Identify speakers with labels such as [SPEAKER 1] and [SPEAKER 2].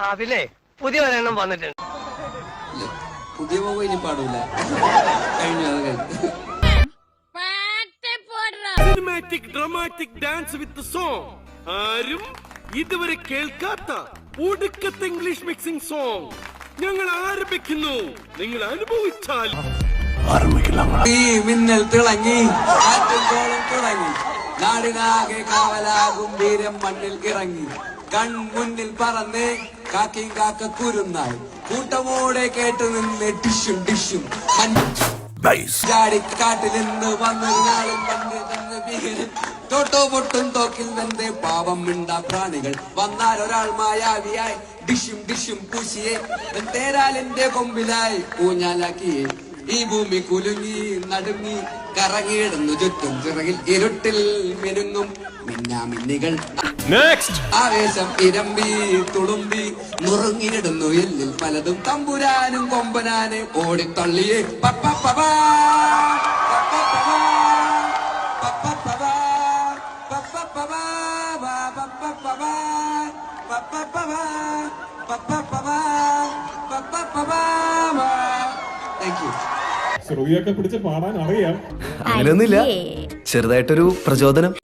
[SPEAKER 1] പിന്നെ പുതിയ ഒരെണ്ണം വന്നിട്ടുണ്ട്.
[SPEAKER 2] പുതിയ ഇനി പാടൂല.
[SPEAKER 3] Cinematic dramatic dance with song ആരും ഇതുവരെ കേൾക്കാത്ത ഒടുക്കത്തെ ഇംഗ്ലീഷ് മിക്സിംഗ് സോങ് ഞങ്ങൾ ആരംഭിക്കുന്നു. നിങ്ങൾ അനുഭവിച്ചാൽ
[SPEAKER 2] ഈ മിന്നൽ തിളങ്ങി തിളങ്ങി നാടിനാകെ കാവലാകും വീരം മണ്ണിൽ ഇറങ്ങി. കൺ മുന്നിൽ പറന്ന് കാക്കിയും കാക്ക കുരുന്നായി കൂട്ടമോടെ കേട്ടു നിന്ന് ഡിഷും ഡിഷും. ചാടിക്കാട്ടിൽ നിന്ന് വന്നൊരാളും തോട്ടോ പൊട്ടും തോക്കിൽ വെന്ത് പാവം മിണ്ടാ പ്രാണികൾ. വന്നാൽ ഒരാൾ മായാവിയായി. ഡിഷും ഡിഷും പൂശിയെ. തേരാലിന്റെ കൊമ്പിലായി ഊഞ്ഞാലാക്കിയേ. ഈ ഭൂമി കുലുങ്ങി നടുങ്ങി. കറങ്ങിയിടുന്നു ചുറ്റും ചിറകിൽ ഇരുട്ടിൽ മിനുങ്ങും മിന്നാമിന്നികൾ ആവേശം ഇരമ്പി തുളുമ്പി നുറുങ്ങിയിടുന്നു എല്ലിൽ പലതും തമ്പുരാനും കൊമ്പനാനെ ഓടിത്തള്ളിയേ പപ്പപ്പവാ. Thank you.
[SPEAKER 4] ശ്രുതിയൊക്കെ പിടിച്ച് പാടാൻ അറിയാം.
[SPEAKER 5] അങ്ങനെയൊന്നുമില്ല. ചെറുതായിട്ടൊരു പ്രചോദനം.